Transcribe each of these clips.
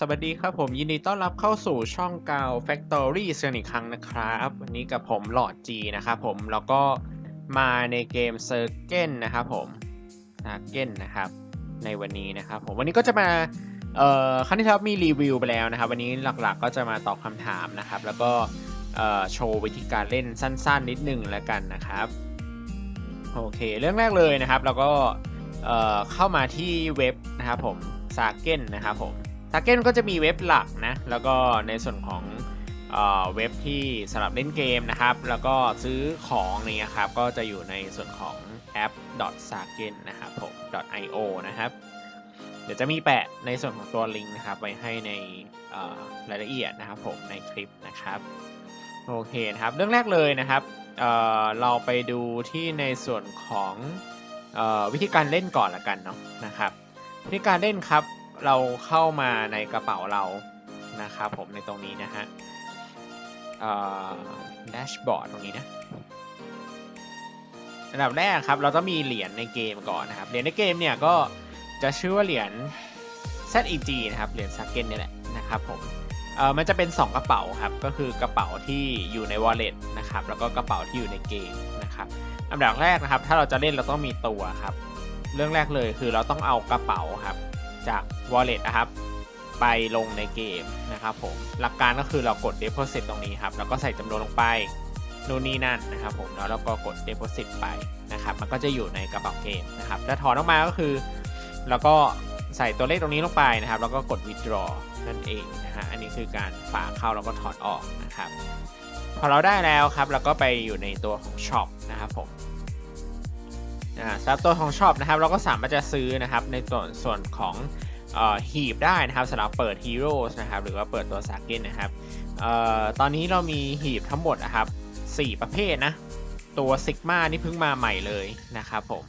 สวัสดีครับผมยินดีต้อนรับเข้าสู่ช่องกาว Factory เสียงอีกครั้งนะครับ วันนี้กับผมหลอดจีนะครับผม แล้วก็มาในเกม c i r c l e นนะครับผม c i r c l e นนะครับ ในวันนี้นะครับผม วันนี้ก็จะมาเอ่อครั้งที่แล้วมีรีวิวไปแล้วนะครับ วันนี้หลักๆก็จะมาตอบคำถามนะครับ แล้วก็เอ่อโชว์วิธีการเล่นสั้น ๆ นิดนึงแล้วกันนะครับ โอเค เรื่องแรกเลยนะครับแล้วก็เอ่อเข้ามาที่เว็บนะครับผม s a g e n นะครับผม s a g e n ก็จะมีเว็บหลักนะ แล้วก็ในส่วนของเออเว็บที่สำหรับเล่นเกมนะครับ แล้วก็ซื้อของนี่ครับ ก็จะอยู่ในส่วนของแอป s a g e n นะครับผม .io นะครับ เดี๋ยวจะมีแปะในส่วนของตัวลิงก์นะครับไว้ให้ในรายละเอียดนะครับผมในคลิปนะครับ โอเคนะครับ เรื่องแรกเลยนะครับเเราไปดูที่ในส่วนของอวิธีการเล่นก่อนละกันเนาะนะครับวิธีการเล่นครับ เราเข้ามาในกระเป๋าเรานะครับผมในตรงนี้นะฮะแดชบอร์ดตรงนี้นะอันดับแรกครับเราต้องมีเหรียญในเกมก่อนนะครับเหรียญในเกมเนี่ยก็จะชื่อว่าเหรียญ ZEG นะครับเหรียญซักเก็ตนี่แหละนะครับผมเออมันจะเป็น 2 กระเป๋าครับก็คือกระเป๋าที่อยู่ใน wallet นะครับแล้วก็กระเป๋าที่อยู่ในเกมนะครับอันดับแรกนะครับถ้าเราจะเล่นเราต้องมีตัวครับ เรื่องแรกเลยคือเราต้องเอากระเป๋าครับ จาก wallet นะครับ ไปลงในเกมนะครับผมหลักการก็คือเรากด deposit ตรงนี้ครับ แล้วก็ใส่จำนวนลงไปนู่นนี่นั่นนะครับผมแล้วเราก็กด deposit ไปนะครับ มันก็จะอยู่ในกระเป๋าเกมนะครับถ้าถอนออกมาก็คือเราก็ใส่ตัวเลขตรงนี้ลงไปนะครับ แล้วก็กด withdraw นั่นเองนะฮะอันนี้คือการฝากเข้าแล้วก็ถอนออกนะครับพอเราได้แล้วครับ เราก็ไปอยู่ในตัวของ shop นะครับผม สำหรับตัวของช็อปนะครับเราก็สามารถจะซื้อนะครับในส่วนส่วนของหีบได้นะครับสำหรับเปิดฮีโร่นะครับหรือว่าเปิดตัวซากินนะครับออตอนนี้เรามีหีบทั้งหมดนะครับ4ประเภทนะตัวซิกมานี่เพิ่งมาใหม่เลยนะครับผม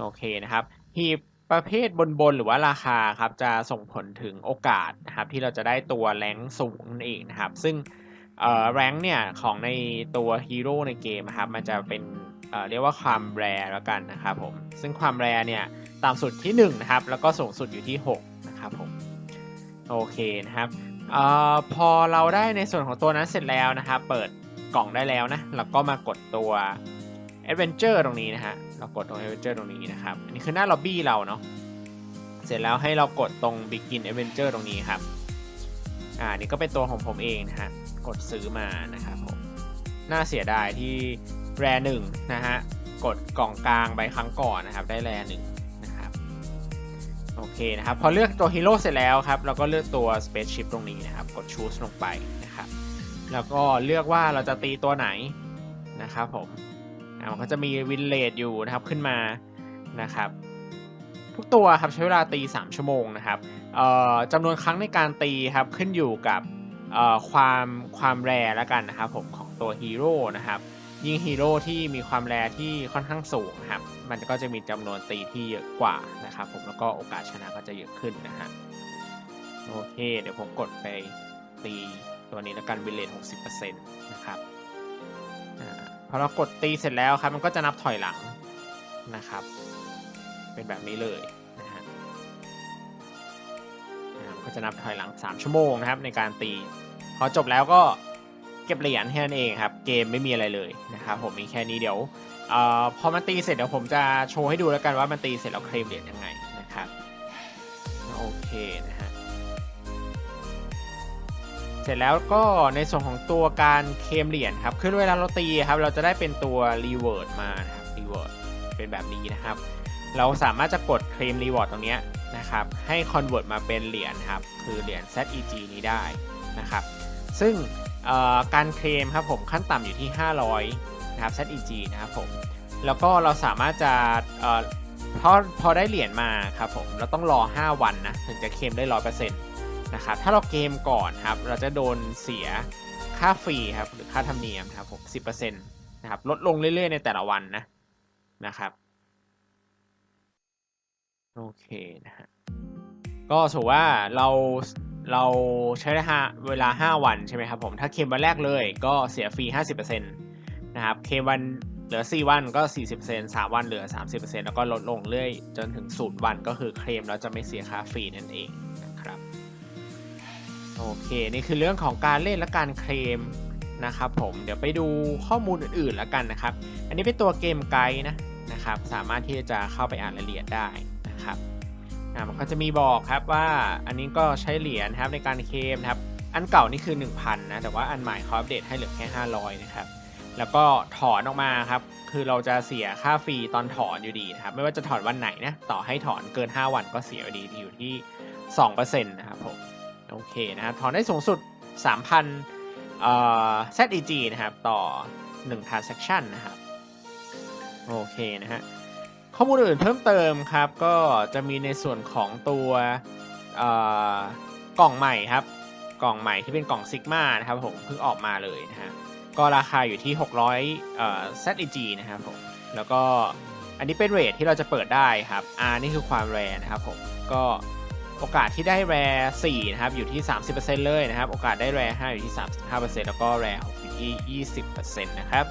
โอเคนะครับหีบประเภทบนๆหรือว่าราคาครับจะส่งผลถึงโอกาสนะครับที่เราจะได้ตัวแรงสูงนั่นเองนะครับซึ่งแรงเนี่ยของในตัวฮีโร่ในเกมครับมันจะเป็น เอ่อเรียกว่าความแรแล้วกันนะครับผมซึ่งความแรเนี่ยต่ำสุดที่1นะครับแล้วก็สูงสุดอยู่ที่6นะครับผมโอเคนะครับออพอเราได้ในส่วนของตัวนั้นเสร็จแล้วนะครับเปิดกล่องได้แล้วนะแล้วก็มากดตัว Adventure ตรงนี้นะฮะเรากดตรง Adventure ตรงนี้นะครับอันนี้คือหน้าล็อบบี้เราเนาะเสร็จแล้วให้เรากดตรง Begin Adventure ตรงนี้ครับอ่านี่ก็เป็นตัวของผมเองนะฮะกดซื้อมานะครับผมน่าเสียดายที่ แรหนึ่งนะฮะ กดกล่องกลางไปครั้งก่อนนะครับ ได้แรหนึ่งนะครับ โอเคนะครับ พอเลือกตัวฮีโร่เสร็จแล้วครับ เราก็เลือกตัว Spaceship ตรงนี้นะครับ กด Choose ลงไปนะครับ แล้วก็เลือกว่าเราจะตีตัวไหนนะครับผมมันก็จะมีวินเลดอยู่นะครับขึ้นมานะครับ ทุกตัวครับใช้เวลาตี 3 ชั่วโมงนะครับจำนวนครั้งในการตีครับขึ้นอยู่กับความความแรแล้วกันนะครับผมของตัวฮีโร่นะครับ ยิ่งฮีโร่ที่มีความแรที่ค่อนข้างสูงครับ มันก็จะมีจำนวนตีที่เยอะกว่านะครับผมแล้วก็โอกาสชนะก็จะเยอะขึ้นนะฮะโอเค เดี๋ยวผมกดไปตีตัวนี้แล้วกันวิเลน60%นะครับอพอเรากดตีเสร็จแล้วครับ มันก็จะนับถอยหลังนะครับ เป็นแบบนี้เลยนะฮะก็จะนับถอยหลัง 3 ชั่วโมงนะครับ ในการตี พอจบแล้วก็ ก็บเหรียญแค่นั้นเองครับ เกมไม่มีอะไรเลยนะครับผมมีแค่นี้เดี๋ยวออพอมันตีเสร็จเดี๋ยวผมจะโชว์ให้ดูแล้วกันว่ามันตีเสร็จแล้วเคลมเหรียญยังไงนะครับโอเคนะฮะเสร็จแล้วก็ในส่วนของตัวการเคลมเหรียญครับคือเวลาเราตีครับเราจะได้เป็นตัวรีเวิร์ดมานะครับรีเวิร์ดเป็นแบบนี้นะครับ เราสามารถจะกดเคลมรีวอร์ดตรงนี้นะครับให้ convert มาเป็นเหรียญครับคือเหรียญ ZEG นี้ได้นะครับซึ่ง การเคลมครับผมขั้นต่ำอยู่ที่ 500 นะครับ ZEG นะครับผม แล้วก็เราสามารถจะเอ่อพอพอได้เหรียญมาครับผมเราต้องรอ 5 วันนะถึงจะเคลมได้ 100%นะครับถ้าเราเกมก่อนครับเราจะโดนเสียค่าฟรีครับหรือค่าธรรมเนียมครับผม10%นะครับลดลงเรื่อยๆในแต่ละวันนะนะครับโอเคนะฮะก็สมมติว่าเรา เราใช้เวลา 5 วันใช่ไหมครับผม ถ้าเคลมวันแรกเลยก็เสียฟรี 50%นะครับ เคมวันเหลือ 4 วันก็ 40% 3 วันเหลือ 30%แล้วก็ลดลงเรื่อยจนถึง 0 วันก็คือเคลมแล้วจะไม่เสียค่าฟรีนั่นเองนะครับ โอเค นี่คือเรื่องของการเล่นและการเคลมนะครับผม เดี๋ยวไปดูข้อมูลอื่นๆแล้วกันนะครับ อันนี้เป็นตัวเกมไกด์นะนะครับ สามารถที่จะเข้าไปอ่านรายละเอียดได้ อ่ามันก็จะมีบอกครับว่าอันนี้ก็ใช้เหรียญครับในการเคลมครับ อันเก่านี่คือ 1,000 นะ แต่ว่าอันใหม่เขาอัปเดตให้เหลือแค่ 500 นะครับ แล้วก็ถอนออกมาครับ คือเราจะเสียค่าฟรีตอนถอนอยู่ดีนะครับ ไม่ว่าจะถอนวันไหนนะ ต่อให้ถอนเกิน 5 วันก็เสียอยู่ดีอยู่ที่ 2%นะครับผม โอเคนะครับ ถอนได้สูงสุด 3,000เอ่อ ZEG นะครับ ต่อ1 transaction นะครับ โอเคนะฮะ ข้อมูลอื่นเพิ่มเติมครับ ก็จะมีในส่วนของตัวกล่องใหม่ครับ กล่องใหม่ที่เป็นกล่องซิกมานะครับผมเพิ่งออกมาเลยนะฮะก็ราคาอยู่ที่ 600เอ่อ ZEG นะครับผมแล้วก็อันนี้เป็นเรทที่เราจะเปิดได้ครับ R นี่คือความแรนะครับผมก็โอกาสที่ได้แร4นะครับอยู่ที่ 30%เลยนะครับ โอกาสได้แร5อยู่ที่ 35%แล้วก็แร6อยู่ที่ 20%นะครับ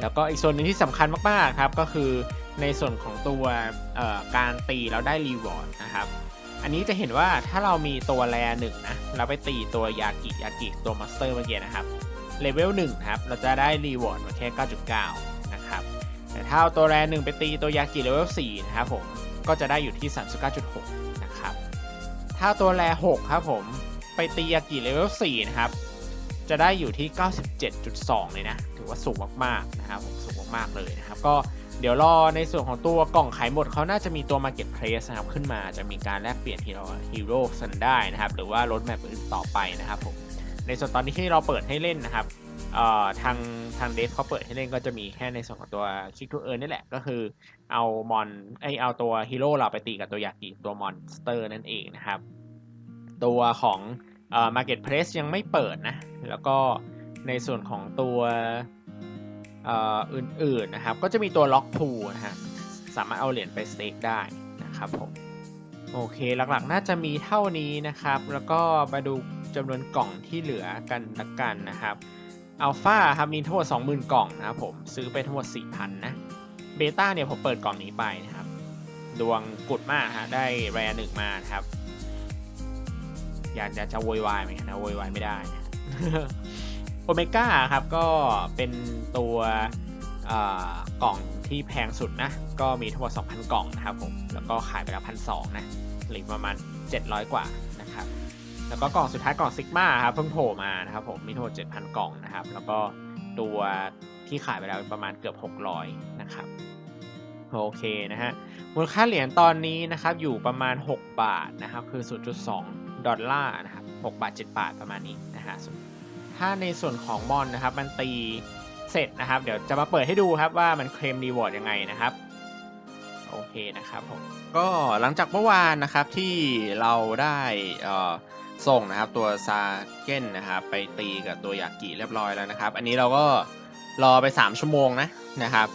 แล้วก็อีกส่วนหนึ่งที่สำคัญมากๆครับก็คือ ในส่วนของตัวการตีแล้วได้รีวอร์ดนะครับ อันนี้จะเห็นว่าถ้าเรามีตัวแรหนึ่งนะเราไปตีตัวยากิยากิตัวมาสเตอร์เมื่อกี้นะครับเลเวลหนึ่งครับเราจะได้รีวอร์ดมาแค่9.9นะครับแต่ถ้าเอาตัวแรหนึ่งไปตีตัวยากิเลเวล4นะครับผมก็จะได้อยู่ที่ 39.6นะครับถ้าตัวแร6ครับผมไปตียากิเลเวล4นะครับจะได้อยู่ที่ 97.2 เลยนะ ถือว่าสูงมากๆนะครับ มาก ๆ เลยนะครับ ก็เดี๋ยวรอในส่วนของตัวกล่องขายหมดเขาน่าจะมีตัว Marketplace นะครับ ขึ้นมาจะมีการแลกเปลี่ยนฮีโร่ฮีโร่สันได้นะครับ หรือว่ารถแมปอื่นต่อไปนะครับผมในส่วนตอนนี้ที่เราเปิดให้เล่นนะครับทางทางเดฟเขาเปิดให้เล่นก็จะมีแค่ในส่วนของตัวคิกทูเอิร์นี่แหละ ก็คือเอามอนไอเอาตัวฮีโร่เราไปตีกับตัวยากิตัวมอนสเตอร์นั่นเองนะครับ ตัวของเอ่อ Marketplace ยังไม่เปิดนะ แล้วก็ในส่วนของตัว อื่นๆนะครับ ก็จะมีตัวล็อกพูนะฮะสามารถเอาเหรียญไปสเต็กได้นะครับผมโอเคหลักๆน่าจะมีเท่านี้นะครับ แล้วก็มาดูจำนวนกล่องที่เหลือกันละกันนะครับอัลฟาครับมีทั้งหมด20,000 กล่องนะครับผมซื้อไปทั้งหมด 4,000 นะเบต้าเนี่ยผมเปิดกล่องนี้ไปนะครับ ดวงกุดมากฮะได้แรหนึ่งมานะครับ อยากจะจะโวยวายไหมนะโวยวายไม่ได้นะ โอเมก้าครับก็เป็นตัวกล่องที่แพงสุดนะ ก็มีทั้งหมด 2,000 กล่องนะครับผม แล้วก็ขายไปแล้วพันสองนะหรือประมาณ 700 กว่านะครับ แล้วก็กล่องสุดท้ายกล่องซิกมาครับเพิ่งโผล่มานะครับผมมีทั้งหมด 7,000 กล่องนะครับ แล้วก็ตัวที่ขายไปแล้วประมาณเกือบ 600 นะครับโอเคนะฮะมูลค่าเหรียญตอนนี้นะครับอยู่ประมาณ 6 บาทนะครับคือ 0.2 ดอลลาร์นะครับ6บาท 7 บาทประมาณนี้นะฮะ ถ้าในส่วนของมอนนะครับ มันตีเสร็จนะครับ เดี๋ยวจะมาเปิดให้ดูครับว่ามันเคลมรีวอร์ดยังไงนะครับ โอเคนะครับผมก็หลังจากเมื่อวานนะครับที่เราได้ส่งนะครับตัวซาเก้นนะครับไปตีกับตัวยากิเรียบร้อยแล้วนะครับ อันนี้เราก็รอไป 3 ชั่วโมงนะนะครับ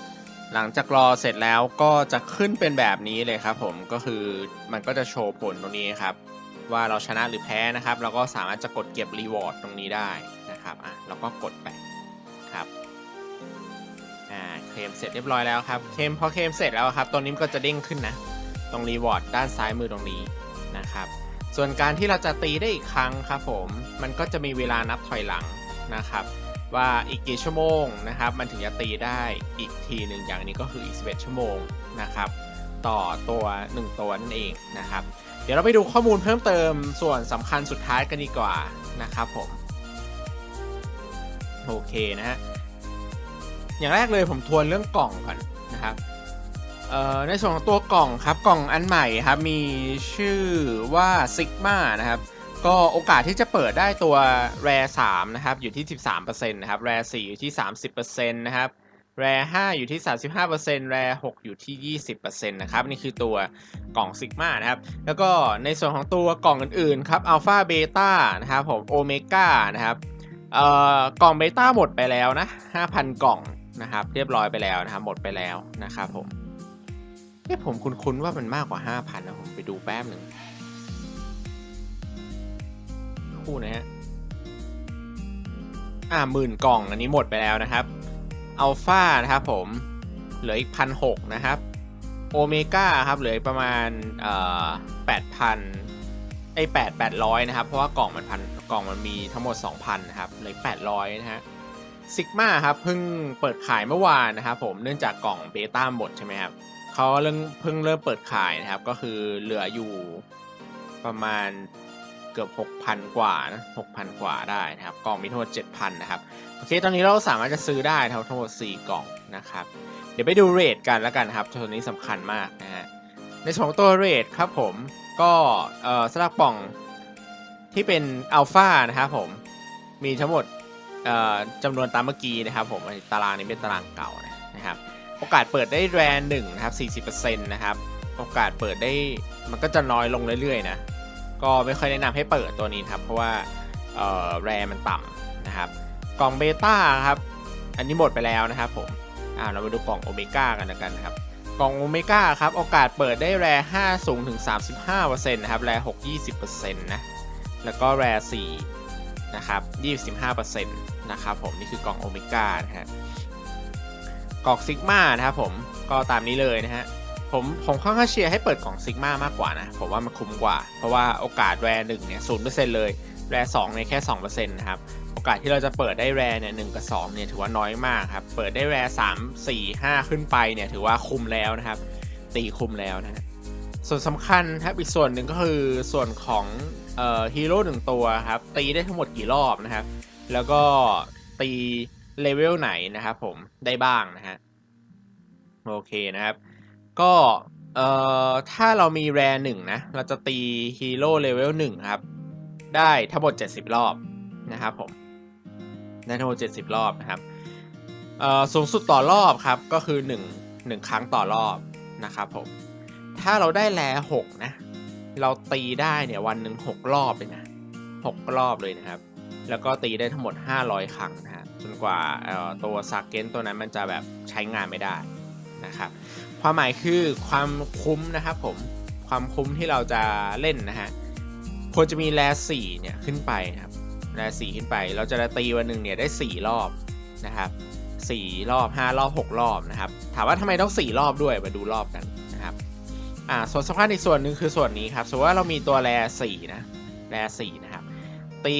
หลังจากรอเสร็จแล้วก็จะขึ้นเป็นแบบนี้เลยครับผมก็คือมันก็จะโชว์ผลตรงนี้ครับ ว่าเราชนะหรือแพ้นะครับ เราก็สามารถจะกดเก็บรีวอร์ดตรงนี้ได้ นะครับอะเราก็กดไปครับอ่าเคลมเสร็จเรียบร้อยแล้วครับเคลมพอเคลมเสร็จแล้วครับตรงนี้ก็จะเด้งขึ้นนะ ตรงรีวอร์ดด้านซ้ายมือตรงนี้นะครับ ส่วนการที่เราจะตีได้อีกครั้งครับผม มันก็จะมีเวลานับถอยหลังนะครับ ว่าอีกกี่ชั่วโมงนะครับ มันถึงจะตีได้อีกทีหนึ่งอย่างนี้ก็คืออีก11ชั่วโมงนะครับต่อตัว 1 ตัวนั่นเองนะครับ เดี๋ยวเราไปดูข้อมูลเพิ่มเติมส่วนสำคัญสุดท้ายกันดีกว่านะครับผม โอเคนะฮะ อย่างแรกเลยผมทวนเรื่องกล่องก่อนนะครับในส่วนของตัวกล่องครับกล่องอันใหม่ครับมีชื่อว่า Sigma นะครับก็โอกาสที่จะเปิดได้ตัว Rare 3นะครับอยู่ที่ 13%นะครับ Rare 4อยู่ที่ 30%นะครับ Rare 5อยู่ที่ 35% Rare 6อยู่ที่ 20%นะครับนี่คือตัวกล่อง Sigma นะครับแล้วก็ในส่วนของตัวกล่องอื่นๆครับ Alpha Beta นะครับผม Omega นะครับ เอ่อกล่องเบต้าหมดไปแล้วนะ 5,000 กล่องนะครับ เรียบร้อยไปแล้วนะครับหมดไปแล้วนะครับผมเอ้ผมคุ้นๆว่ามันมากกว่า 5,000นะผมไปดูแป๊บหนึ่งคู่นะฮะอ่าหมื่นกล่องอันนี้หมดไปแล้วนะครับอัลฟานะครับผมเหลืออีกพันหกนะครับโอเมก้าครับเหลือประมาณแปดพัน อไอ้แปดแปดร้อยนะครับ เพราะว่ากล่องมันพันกล่องมันมีทั้งหมด 2,000นะครับเลยแปดร้อยนะฮะซิกมาครับเพิ่งเปิดขายเมื่อวานนะครับผมเนื่องจากกล่องเบต้าหมดใช่ไหมครับเขาเริ่มเพิ่งเริ่มเปิดขายนะครับ ก็คือเหลืออยู่ประมาณเกือบ 6,000 กว่านะ6,000 กว่าได้นะครับ กล่องมีทั้งหมด7,000 นะครับ โอเค ตอนนี้เราสามารถจะซื้อได้ทั้งทั้งหมด 4 กล่องนะครับ เดี๋ยวไปดูเรทกันแล้วกันครับ ตัวนี้สำคัญมากนะฮะ ในส่วนของตัวเรทครับผม ก็เอ่อสำหรักล่องที่เป็นอัลฟานะครับผมมีทั้งหมดเอ่อจำนวนตามเมื่อกี้นะครับผมตารางนี้เป็นตารางเก่านะครับ โอกาสเปิดได้แรนหนึ่งนะครับ40%นะครับโอกาสเปิดได้มันก็จะน้อยลงเรื่อยๆนะก็ไม่ค่อยแนะนำให้เปิดตัวนี้ครับเพราะว่าเอ่อแรมันต่ำนะครับกล่องเบต้าครับอันนี้หมดไปแล้วนะครับผมอ่าเรามาดูกล่องโอเมก้ากันแล้วกันนะครับ กล่องโอเมก้าครับ โอกาสเปิดได้แร5สูงถึง 35%นะครับ แร6 20%นะ แล้วก็แร4นะครับ25%นะครับผม นี่คือกล่องโอเมก้านะฮะกล่องซิกมานะครับผม ก็ตามนี้เลยนะฮะ ผมผมค่อนข้างเชียร์ให้เปิดกล่องซิกมามากกว่านะ ผมว่ามันคุ้มกว่า เพราะว่าโอกาสแรหนึ่งเนี่ยศูนย์เปอร์เซ็นต์เลย แรสองเนี่ยแค่สองเปอร์เซ็นต์นะครับ อกาสที่เราจะเปิดได้แรเนี่ยหนึ่งกับสองเนี่ยถือว่าน้อยมากครับ เปิดได้แรสามสี่ห้าขึ้นไปเนี่ยถือว่าคุมแล้วนะครับ ตีคุมแล้วนะส่วนสำคัญครับอีกส่วนหนึ่งก็คือส่วนของเอ่อฮีโร่หนึ่งตัวครับตีได้ทั้งหมดกี่รอบนะครับ แล้วก็ตีเลเวลไหนนะครับผมได้บ้างนะฮะโอเคนะครับ ก็เอ่อถ้าเรามีแรหนึ่งนะ เราจะตีฮีโร่เลเวลหนึ่งครับ ได้ทั้งหมด 70 รอบนะครับผม ได้ทั้งหมด70 รอบนะครับเอ่อสูงสุดต่อรอบครับก็คือ 1 1 ครั้งต่อรอบนะครับผมถ้าเราได้แรหกนะเราตีได้เนี่ยวันหนึ่ง6รอบเลยนะ6รอบเลยนะครับ แล้วก็ตีได้ทั้งหมด 500 ครั้งนะฮะจนกว่าตัวซากเกนตัวนั้นมันจะแบบใช้งานไม่ได้นะครับความหมายคือความคุ้มนะครับผมความคุ้มที่เราจะเล่นนะฮะควรจะมีแรสี่เนี่ยขึ้นไปนะครับ แรสี่ขึ้นไป เราจะตีวันหนึ่งเนี่ยได้สี่รอบนะครับสี่รอบห้ารอบหกรอบนะครับ ถามว่าทำไมต้องสี่รอบด้วย มาดูรอบกันนะครับ อ่า ส่วนสำคัญอีกส่วนหนึ่งคือส่วนนี้ครับ สมมติว่าเรามีตัวแรสี่นะ แรสี่นะครับ ตี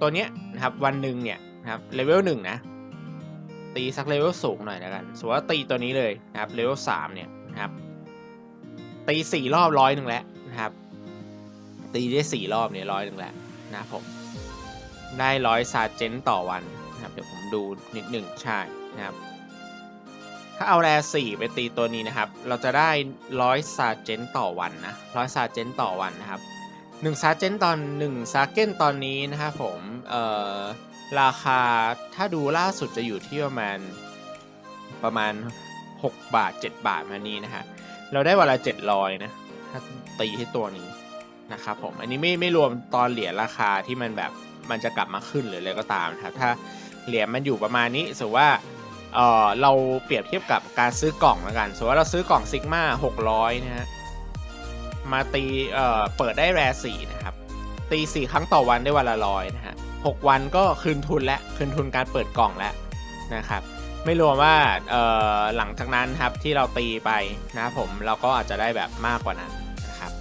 ตัวเนี้ยนะครับ วันหนึ่งเนี่ยนะครับ เลเวลหนึ่งนะ ตีสักเลเวลสูงหน่อยแล้วกัน สมมติว่าตีตัวนี้เลยนะครับ เลเวลสามเนี่ยนะครับ ตีสี่รอบร้อยหนึ่งแล้วนะครับ ตีได้สี่รอบเนี่ยร้อยหนึ่งแล้วนะผม ได้ร้อยซาเจนต่อวันนะครับเดี๋ยวผมดูนิดหนึ่งใช่นะครับ ถ้าเอาแร่สี่ไปตีตัวนี้นะครับ เราจะได้ร้อยซาเจนต่อวันนะร้อยซาเจนต่อวันนะครับหนึ่งซาเจนตอนหนึ่งซาเกนตอนนี้นะครับผมเอ่อราคาถ้าดูล่าสุดจะอยู่ที่ประมาณประมาณ 6 บาท 7 บาทมานี้นะฮะเราได้วันละ700นะถ้าตีให้ตัวนี้นะครับผมอันนี้ไม่ไม่รวมตอนเหรียญราคาที่มันแบบ มันจะกลับมาขึ้นหรืออะไรก็ตามนะครับถ้าเหรียญมันอยู่ประมาณนี้สมมติว่าเออเราเปรียบเทียบกับการซื้อกล่องแล้วกัน สมมติว่าเราซื้อกล่องซิกมา600นะฮะมาตีเอ่อเปิดได้แร่สี่นะครับ ตีสี่ครั้งต่อวันได้วันละร้อยนะฮะหกวันก็คืนทุนและคืนทุนการเปิดกล่องแล้วนะครับไม่รวมว่าเอ่อหลังจากนั้นครับที่เราตีไปนะครับผมเราก็อาจจะได้แบบมากกว่านั้นนะครับ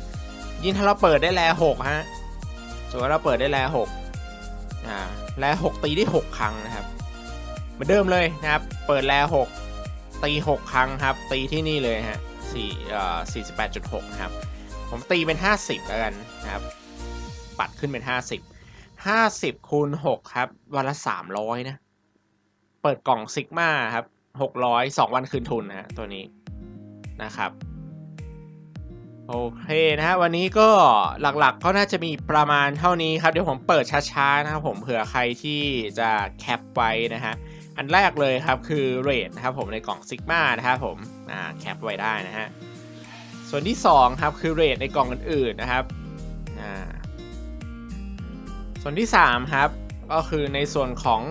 ยิ่งถ้าเราเปิดได้แร่หกฮะสมมติว่าเราเปิดได้แร่หก อ่าแรหกตีได้หกครั้งนะครับ เหมือนเดิมเลยนะครับ เปิดแรหกตีหกครั้งครับ ตีที่นี่เลยฮะสี่เอ่อสี่สิบแปดจุดหกนะครับ ผมตีเป็นห้าสิบแล้วกันนะครับ ปัดขึ้นเป็นห้าสิบห้าสิบคูณหกครับ วันละสามร้อยนะ เปิดกล่องซิกมาครับหกร้อยสองวันคืนทุนนะตัวนี้นะครับ โอเคนะฮะวันนี้ก็หลักๆก็น่าจะมีประมาณเท่านี้ครับ เดี๋ยวผมเปิดช้าๆนะครับผมเผื่อใครที่จะแคปไว้นะฮะอันแรกเลยครับคือเรทนะครับผมในกล่องซิกมานะครับผมอ่าแคปไว้ได้นะฮะส่วนที่2ครับคือเรทในกล่องอื่นๆนะครับอ่าส่วนที่3ครับก็คือในส่วนของ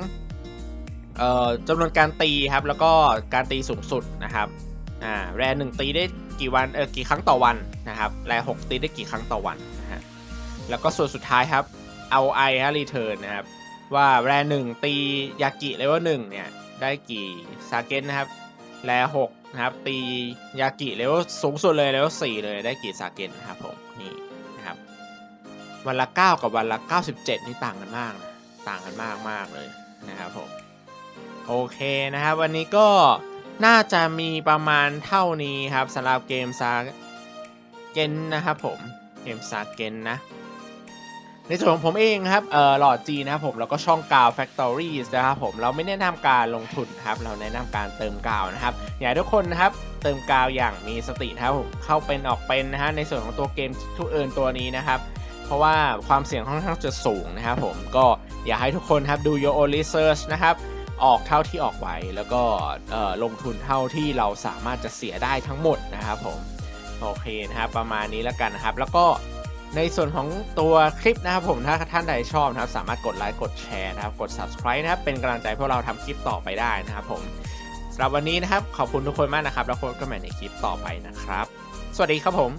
เอ่อจำนวนการตีครับแล้วก็การตีสูงสุดนะครับอ่าแรหนึ่งตีได้ กี่วันเออกี่ครั้งต่อวันนะครับแรหกตีได้กี่ครั้งต่อวันนะฮะแล้วก็ส่วนสุดท้ายครับเอาไอฮะรีเทิร์นนะครับว่าแรหนึ่งตียากิเลเวลหนึ่งเนี่ยได้กี่ซาเกนนะครับแรหกนะครับตียากิเลเวลสูงสุดเลยเลเวลสี่เลยได้กี่ซาเกนนะครับผมนี่นะครับวันละ 9 กับวันละ 97 นี่ต่างกันมากนะต่างกันมากมากเลยนะครับผมโอเคนะครับวันนี้ก็ น่าจะมีประมาณเท่านี้ครับสำหรับเกมซาเกนนะครับผมเกมซาเกนนะ ในส่วนของผมเองครับเออหลอดจีนะครับผมแล้วก็ช่องกาว Factory นะครับผมเราไม่แนะนำการลงทุนครับ เราแนะนำการเติมกาวนะครับ อยากทุกคนนะครับเติมกาวอย่างมีสตินะครับผมเข้าเป็นออกเป็นนะฮะในส่วนของตัวเกมทุกเอินตัวนี้นะครับเพราะว่าความเสี่ยงค่อนข้างจะสูงนะครับผมก็อยากให้ทุกคนครับดู your own research นะครับ ออกเท่าที่ออกไหวแล้วก็ลงทุนเท่าที่เราสามารถจะเสียได้ทั้งหมดนะครับผมโอเคนะครับประมาณนี้แล้วกันนะครับ แล้วก็ในส่วนของตัวคลิปนะครับผมถ้าท่านใดชอบนะครับ สามารถกดไลค์กดแชร์นะครับ กด subscribe นะครับเป็นกำลังใจพวกเราทำคลิปต่อไปได้นะครับผมสำหรับวันนี้นะครับขอบคุณทุกคนมากนะครับ แล้วพบกันใหม่ในคลิปต่อไปนะครับ สวัสดีครับผม